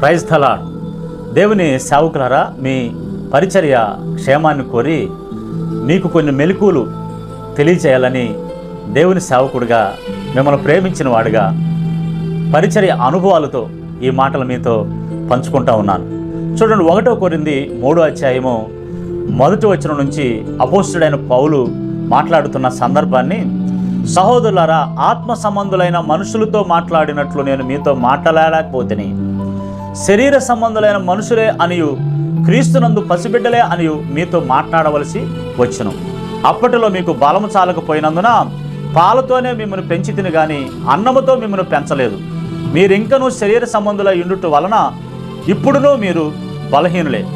Praise దేవుని సేవకులరా మీ పరిచర్య క్షేమాన్ని కోరి మీకు కొన్ని మెలకువలు తెలియచేయాలని దేవుని సేవకుడిగా మిమ్మల్ని ప్రేమించిన వాడిగా పరిచర్య అనుభవాలతో ఈ మాటలు మీతో పంచుకుంటా ఉన్నాను. చూడండి ఒకటో కోరింది మూడో అధ్యాయము మొదటి వచ్చిన నుంచి అపోస్తుడైన పౌలు మాట్లాడుతున్న సందర్భాన్ని సహోదరులారా ఆత్మ సంబంధులైన మనుషులతో మాట్లాడినట్లు నేను మీతో మాట్లాడలేకపోతేని. శరీర సంబంధులైన మనుషులే అనియు క్రీస్తునందు పసిబిడ్డలే అనియు మీతో మాట్లాడవలసి వచ్చును. అప్పటిలో మీకు బలము చాలకపోయినందున పాలతోనే మిమ్మల్ని పెంచి తిని కానీ అన్నముతో మిమ్మల్ని పెంచలేదు. మీరింకనూ శరీర సంబంధుల ఉండుట వలన ఇప్పుడునూ మీరు బలహీనులే.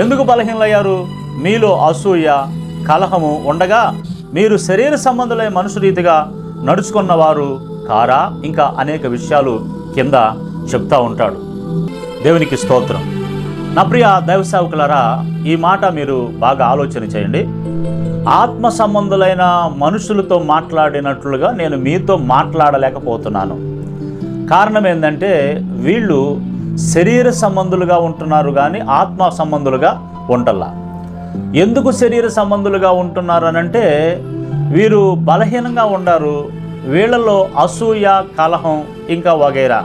ఎందుకు బలహీనులయ్యారు? మీలో అసూయ కలహము ఉండగా మీరు శరీర సంబంధులై మనుషు రీతిగా నడుచుకున్నవారు కారా? ఇంకా అనేక విషయాలు కింద చెప్తా ఉంటాడు. దేవునికి స్తోత్రం. నా ప్రియ దైవ సేవకులారా ఈ మాట మీరు బాగా ఆలోచన చేయండి. ఆత్మ సంబంధులైన మనుషులతో మాట్లాడినట్లుగా నేను మీతో మాట్లాడలేకపోతున్నాను. కారణం ఏంటంటే వీళ్ళు శరీర సంబంధులుగా ఉంటున్నారు కానీ ఆత్మ సంబంధులుగా ఉండల్లా. ఎందుకు శరీర సంబంధులుగా ఉంటున్నారు అనంటే వీరు బలహీనంగా ఉండారు. వీళ్ళలో అసూయ కలహం ఇంకా వగైరా.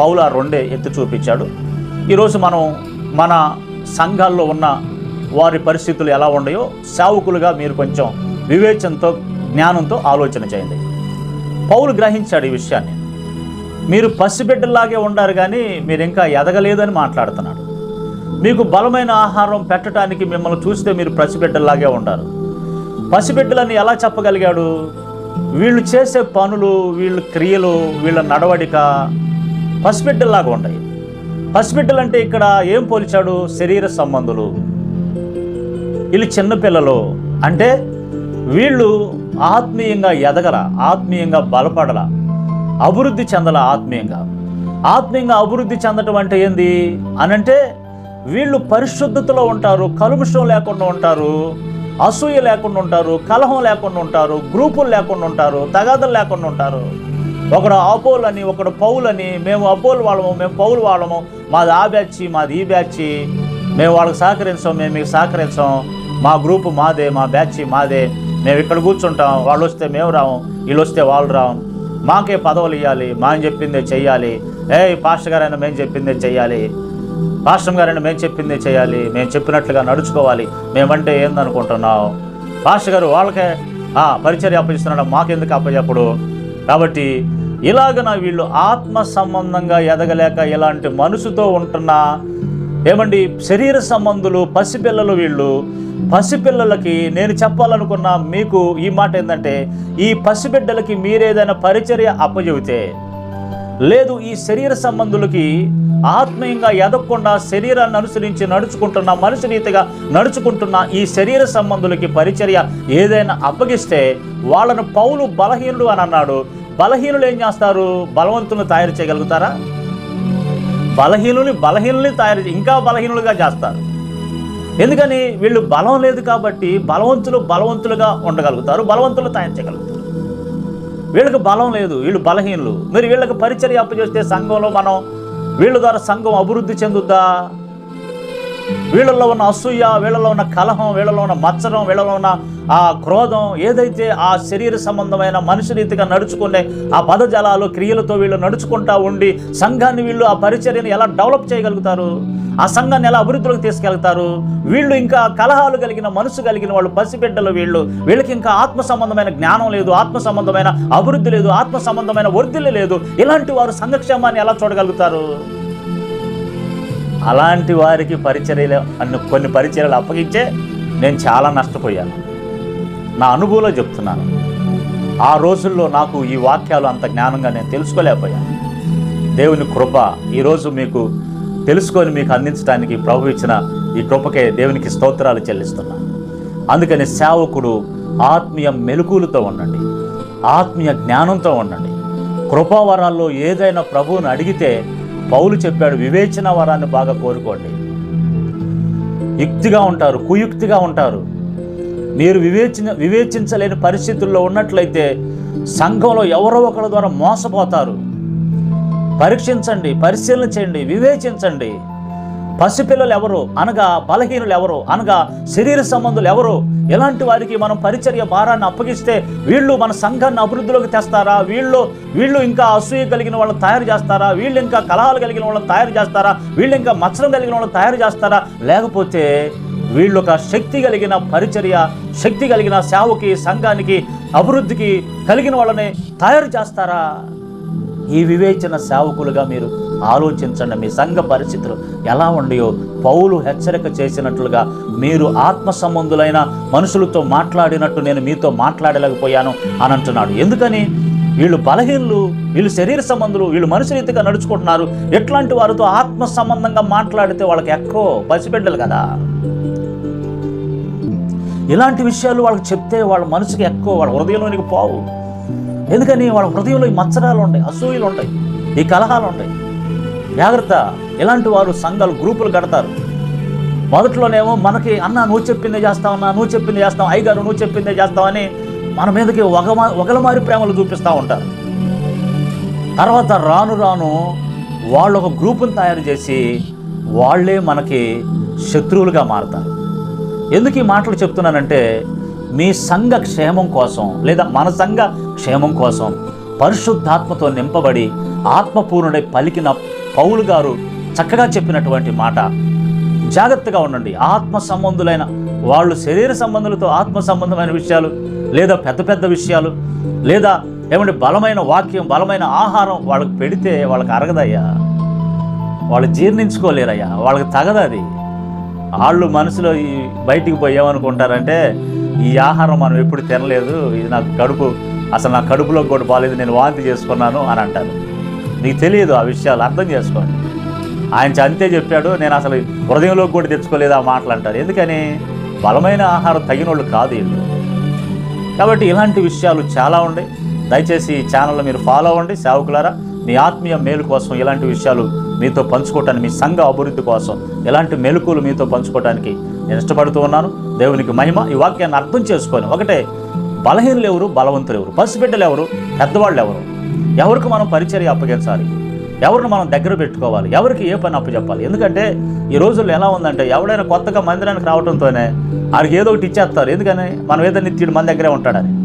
పౌల రెండే ఎత్తి చూపించాడు. ఈరోజు మనం మన సంఘాల్లో ఉన్న వారి పరిస్థితులు ఎలా ఉన్నాయో సేవకులుగా మీరు కొంచెం వివేచనతో జ్ఞానంతో ఆలోచన చేయండి. పౌలు గ్రహించాడు ఈ విషయాన్ని. మీరు పసిబిడ్డలాగే ఉండారు కానీ మీరు ఇంకా ఎదగలేదని మాట్లాడుతున్నాడు. మీకు బలమైన ఆహారం పెట్టడానికి మిమ్మల్ని చూస్తే మీరు పసిబిడ్డలాగే ఉండారు. పసిబిడ్డలని ఎలా చెప్పగలిగాడు? వీళ్ళు చేసే పనులు వీళ్ళ క్రియలు వీళ్ళ నడవడిక పసిబిడ్డల్లాగా ఉన్నాయి. హాస్పిటల్ అంటే ఇక్కడ ఏం పోల్చాడు? శరీర సంబంధులు. వీళ్ళు చిన్నపిల్లలు అంటే వీళ్ళు ఆత్మీయంగా ఎదగల ఆత్మీయంగా బలపడల అభివృద్ధి చెందల ఆత్మీయంగా. ఆత్మీయంగా అభివృద్ధి చెందటం అంటే ఏంది? అనంటే వీళ్ళు పరిశుద్ధతలో ఉంటారు కలుముషం లేకుండా ఉంటారు అసూయ లేకుండా ఉంటారు కలహం లేకుండా ఉంటారు గ్రూపులు లేకుండా ఉంటారు తగాదలు లేకుండా ఉంటారు. ఒకడు అపోలని అని ఒకడు పౌల్ అని మేము అపోలు వాళ్ళము మేము పౌలు వాళ్ళము. మాది ఆ బ్యాచ్ మాది ఈ బ్యాచ్. మేము వాళ్ళకి సహకరించాం మేము మీకు సహకరించాం. మా గ్రూపు మాదే మా బ్యాచ్ మాదే. మేము ఇక్కడ కూర్చుంటాం వాళ్ళు వస్తే మేము రాము వీళ్ళు వస్తే వాళ్ళు రాము. మాకే పదవులు ఇవ్వాలి మా చెప్పిందే చెయ్యాలి. ఏ పాస్టర్ గారైనా మేము చెప్పిందే చెయ్యాలి. పాస్టర్ గారైనా మేము చెప్పిందే చేయాలి మేము చెప్పినట్లుగా నడుచుకోవాలి. మేమంటే ఏందనుకుంటున్నాం పాస్టర్ గారు వాళ్ళకే ఆ, పరిచర్య అప్పగిస్తున్నాడు? మాకెందుకు అప్పచెప్పుడు కాబట్టి ఇలాగన వీళ్ళు ఆత్మ సంబంధంగా ఎదగలేక ఇలాంటి మనసుతో ఉంటున్నా ఏమండి శరీర సంబంధులు పసిపిల్లలు వీళ్ళు పసిపిల్లలకి నేను చెప్పాలనుకున్న మీకు ఈ మాట ఏంటంటే ఈ పసిబిడ్డలకి మీరేదైనా పరిచర్య అప్పజెబితే లేదు ఈ శరీర సంబంధులకి ఆత్మీయంగా ఎదగకుండా శరీరాన్ని అనుసరించి నడుచుకుంటున్న మనిషి రీతిగా నడుచుకుంటున్న ఈ శరీర సంబంధులకి పరిచర్య ఏదైనా అప్పగిస్తే వాళ్ళను పౌలు బలహీనుడు అని అన్నాడు. బలహీనులు ఏం చేస్తారు? బలవంతులను తయారు చేయగలుగుతారా? బలహీనుని బలహీనుల్ని తయారు చే- ఇంకా బలహీనులుగా చేస్తారు. ఎందుకని? వీళ్ళు బలం లేదు కాబట్టి బలవంతులు బలవంతులుగా ఉండగలుగుతారు బలవంతులు తయారు చేయగలుగుతారు. వీళ్ళకి బలం లేదు వీళ్ళు బలహీనులు. మరి వీళ్ళకి పరిచర్య అప్పచేస్తే సంఘంలో మనం వీళ్ళ ద్వారా సంఘం అభివృద్ధి చెందుద్దా? వీళ్ళలో ఉన్న అసూయ వీళ్ళలో ఉన్న కలహం వీళ్ళలో ఉన్న మచ్చరం వీళ్ళలో ఉన్న ఆ క్రోధం ఏదైతే ఆ శరీర సంబంధమైన మనిషి రీతిగా నడుచుకునే ఆ పదజలాలు క్రియలతో వీళ్ళు నడుచుకుంటా ఉండి సంఘాన్ని వీళ్ళు ఆ పరిచర్యను ఎలా డెవలప్ చేయగలుగుతారు? ఆ సంఘాన్ని ఎలా అభివృద్ధిలోకి తీసుకెళ్తారు? వీళ్ళు ఇంకా కలహాలు కలిగిన మనసు కలిగిన వాళ్ళు పసిబిడ్డలు వీళ్ళు. వీళ్ళకి ఇంకా ఆత్మ సంబంధమైన జ్ఞానం లేదు ఆత్మ సంబంధమైన అభివృద్ధి లేదు ఆత్మ సంబంధమైన వర్ధిల్లు లేదు. ఇలాంటి వారు సంఘక్షేమాన్ని ఎలా చూడగలుగుతారు? అలాంటి వారికి పరిచర్యలు అన్ని కొన్ని పరిచర్యలు అప్పగించే నేను చాలా నష్టపోయాను. నా అనుభవంలో చెప్తున్నాను. ఆ రోజుల్లో నాకు ఈ వాక్యాలు అంత జ్ఞానంగా నేను తెలుసుకోలేకపోయాను. దేవుని కృప ఈరోజు మీకు తెలుసుకొని మీకు అందించడానికి ప్రభు ఇచ్చిన ఈ కృపకే దేవునికి స్తోత్రాలు చెల్లిస్తున్నాను అందుకని సేవకుడు ఆత్మీయ మెలకులతో ఉండండి. ఆత్మీయ జ్ఞానంతో ఉండండి. కృపావరాల్లో ఏదైనా ప్రభువుని అడిగితే పౌలు చెప్పాడు వివేచన వరాన్ని బాగా కోరుకోండి. యుక్తిగా ఉంటారు కుయుక్తిగా ఉంటారు. మీరు వివేచన వివేచించలేని పరిస్థితుల్లో ఉన్నట్లయితే సంఘంలో ఎవరో ఒకరి ద్వారా మోసపోతారు. పరీక్షించండి పరిశీలన చేయండి వివేచించండి. పసిపిల్లలు ఎవరు? అనగా బలహీనులు ఎవరు? అనగా శరీర సంబంధులు ఎవరు? ఇలాంటి వారికి మనం పరిచర్య భారాన్ని అప్పగిస్తే వీళ్ళు మన సంఘాన్ని అభివృద్ధిలోకి తెస్తారా? వీళ్ళు వీళ్ళు ఇంకా అసూయ కలిగిన వాళ్ళని తయారు చేస్తారా? వీళ్ళు ఇంకా కలహాలు కలిగిన వాళ్ళని తయారు చేస్తారా? వీళ్ళు ఇంకా మత్సరం కలిగిన వాళ్ళని తయారు చేస్తారా? లేకపోతే వీళ్ళొక శక్తి కలిగిన పరిచర్య శక్తి కలిగిన సేవకి సంఘానికి అభివృద్ధికి కలిగిన వాళ్ళని తయారు చేస్తారా? ఈ వివేచన సేవకులుగా మీరు ఆలోచించండి. మీ సంఘ పరిస్థితులు ఎలా ఉండయో పౌలు హెచ్చరిక చేసినట్లుగా మీరు ఆత్మ సంబంధులైన మనుషులతో మాట్లాడినట్టు నేను మీతో మాట్లాడలేకపోయాను అని అంటున్నాడు. ఎందుకని? వీళ్ళు బలహీనులు వీళ్ళు శరీర సంబంధులు వీళ్ళు మనుషురీతిగా నడుచుకుంటున్నారు. ఎట్లాంటి వారితో ఆత్మ సంబంధంగా మాట్లాడితే వాళ్ళకి ఎక్కువ పసిబిడ్డలు కదా? ఇలాంటి విషయాలు వాళ్ళకి చెప్తే వాళ్ళ మనసుకి ఎక్కువ వాళ్ళ హృదయంలోనికి పోవు. ఎందుకని వాళ్ళ హృదయంలో ఈ మచ్చరాలు ఉంటాయి అసూయలు ఉంటాయి ఈ కలహాలు ఉంటాయి. జాగ్రత్త ఇలాంటి వారు సంఘాలు గ్రూపులు కడతారు. మొదట్లోనేమో మనకి అన్న నువ్వు చెప్పిందే చేస్తావన్నా నువ్వు చెప్పిందే చేస్తావు అయ్యగారు నువ్వు చెప్పిందే చేస్తావని మన మీదకి ఒక ఒకలమారి ప్రేమలు చూపిస్తూ ఉంటారు. తర్వాత రాను రాను వాళ్ళు ఒక గ్రూపుని తయారు చేసి వాళ్ళే మనకి శత్రువులుగా మారతారు. ఎందుకు ఈ మాటలు చెప్తున్నానంటే మీ సంఘ క్షేమం కోసం లేదా మన సంఘ క్షేమం కోసం పరిశుద్ధాత్మతో నింపబడి ఆత్మపూర్ణుడై పలికిన పౌలు గారు చక్కగా చెప్పినటువంటి మాట. జాగ్రత్తగా ఉండండి. ఆత్మ సంబంధులైన వాళ్ళు శరీర సంబంధులతో ఆత్మ సంబంధమైన విషయాలు లేదా పెద్ద పెద్ద విషయాలు లేదా ఏమంటే బలమైన వాక్యం బలమైన ఆహారం వాళ్ళకి పెడితే వాళ్ళకి అరగదయ్యా. వాళ్ళు జీర్ణించుకోలేరయ్యా. వాళ్ళకి తగదది. అది వాళ్ళు మనసులో ఈ బయటికి పోయామనుకుంటారంటే ఈ ఆహారం మనం ఎప్పుడు తినలేదు ఇది నాకు కడుపు అసలు నా కడుపులో కూడా బాగాలేదు నేను వాంతి చేసుకున్నాను అని అంటారు. మీకు తెలియదు ఆ విషయాలు అర్థం చేసుకోండి. ఆయన అంతే చెప్పాడు నేను అసలు హృదయంలోకి కూడా తెచ్చుకోలేదు ఆ మాటలు అంటారు. ఎందుకని? బలమైన ఆహారం తగినోళ్ళు కాదు వీళ్ళు. కాబట్టి ఇలాంటి విషయాలు చాలా ఉన్నాయి దయచేసి ఈ ఛానల్ మీరు ఫాలో అవ్వండి సేవకులారా. మీ ఆత్మీయ మేలు కోసం ఇలాంటి విషయాలు మీతో పంచుకోవటానికి మీ సంఘ అభివృద్ధి కోసం ఇలాంటి మెలకులు మీతో పంచుకోవటానికి నేను ఇష్టపడుతూ ఉన్నాను. దేవునికి మహిమ ఈ వాక్యాన్ని అర్థం చేసుకొని ఒకటే బలహీనులు ఎవరు? బలవంతులు ఎవరు? పసిబిడ్డలు ఎవరు? పెద్దవాళ్ళు ఎవరు? ఎవరికి మనం పరిచర్య అప్పగించాలి? ఎవరిని మనం దగ్గర పెట్టుకోవాలి? ఎవరికి ఏ పని అప్పచెప్పాలి? ఎందుకంటే ఈ రోజుల్లో ఎలా ఉందంటే ఎవడైనా కొత్తగా మందిరానికి రావడంతోనే వాడికి ఏదో ఒకటి ఇచ్చేస్తారు. ఎందుకని? మనం ఏదో నిత్యుడు మన దగ్గరే ఉంటాడని.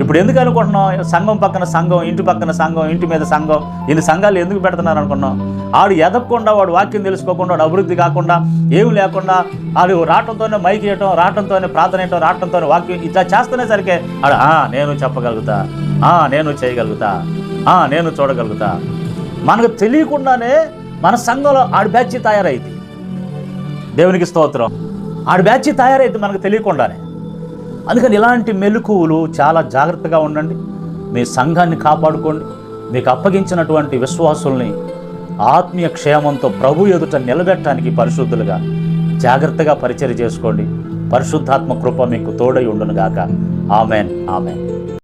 ఇప్పుడు ఎందుకు అనుకుంటున్నాం సంఘం పక్కన సంఘం ఇంటి పక్కన సంఘం ఇంటి మీద సంఘం ఇన్ని సంఘాలు ఎందుకు పెడుతున్నారు అనుకున్నాం ఆడు ఎదగకుండా వాడు వాక్యం తెలుసుకోకుండా వాడు అభివృద్ధి కాకుండా ఏమి లేకుండా ఆడు రావటంతోనే మైక్ వేయటం రావటంతోనే ప్రార్థన వేయటం రావటంతోనే వాక్యం ఇట్లా చేస్తూనే సరికే. ఆడు నేను చెప్పగలుగుతా. ఆ, నేను చేయగలుగుతా. ఆ, నేను చూడగలుగుతా. మనకు తెలియకుండానే మన సంఘంలో ఆడి బ్యాచ్ తయారైంది. దేవునికి స్తోత్రం. ఆడి బ్యాచ్ తయారైంది మనకు తెలియకుండానే. అందుకని ఇలాంటి మెలకువలు చాలా జాగ్రత్తగా ఉండండి. మీ సంఘాన్ని కాపాడుకోండి. మీకు అప్పగించినటువంటి విశ్వాసుల్ని ఆత్మీయ క్షేమంతో ప్రభు ఎదుట నిలబెట్టడానికి పరిశుద్ధులుగా జాగ్రత్తగా పరిచయం చేసుకోండి. పరిశుద్ధాత్మ కృప మీకు తోడై ఉండునుగాక. ఆమెన్. ఆమెన్.